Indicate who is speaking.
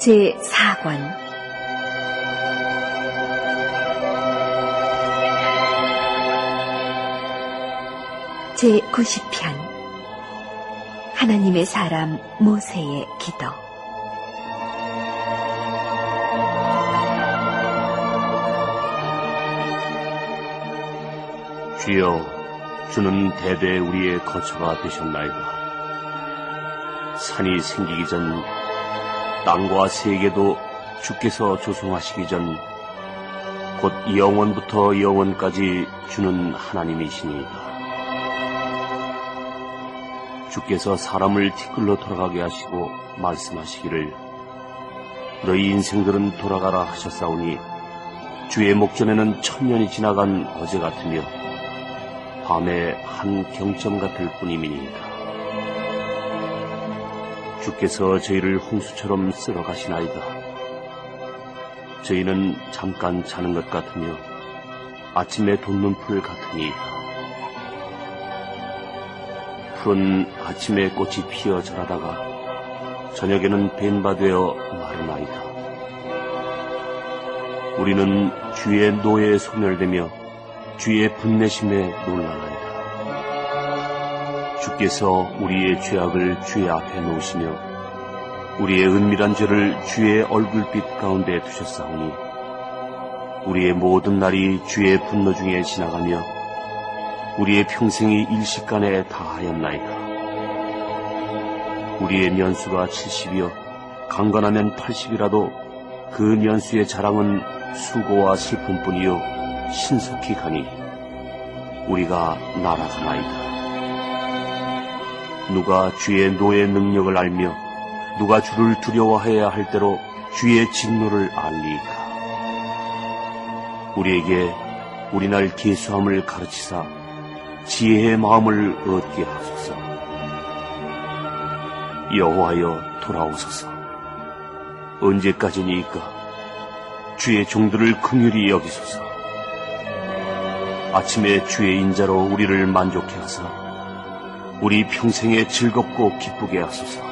Speaker 1: 제 4권 제 90편. 하나님의 사람 모세의 기도.
Speaker 2: 주여, 주는 대대 우리의 거처가 되셨나이다. 산이 생기기 전, 땅과 세계도 주께서 조성하시기 전, 곧 영원부터 영원까지 주는 하나님이시니이다. 주께서 사람을 티끌로 돌아가게 하시고 말씀하시기를 너희 인생들은 돌아가라 하셨사오니 주의 목전에는 천년이 지나간 어제 같으며 밤의 한 경점 같을 뿐임이니이다. 주께서 저희를 홍수처럼 쓸어 가시나이다. 저희는 잠깐 자는 것 같으며 아침에 돋는 풀 같으니이다. 푸른 아침에 꽃이 피어 자라다가 저녁에는 벤바되어 마르나이다. 우리는 주의 노예에 소멸되며 주의 분내심에 놀라나이다. 주께서 우리의 죄악을 주의 앞에 놓으시며 우리의 은밀한 죄를 주의 얼굴빛 가운데 두셨사오니 우리의 모든 날이 주의 분노 중에 지나가며 우리의 평생이 일식간에 다하였나이다. 우리의 년수가 70이요 강건하면 80이라도 그 년수의 자랑은 수고와 슬픔뿐이요 신속히 가니 우리가 날아가나이다. 누가 주의 노의 능력을 알며 누가 주를 두려워해야 할 대로 주의 진노를 알리이까. 우리에게 우리날 계수함을 가르치사 지혜의 마음을 얻게 하소서. 여호와여 돌아오소서. 언제까지니까 주의 종들을 긍휼히 여기소서. 아침에 주의 인자로 우리를 만족해 하사 우리 평생에 즐겁고 기쁘게 하소서.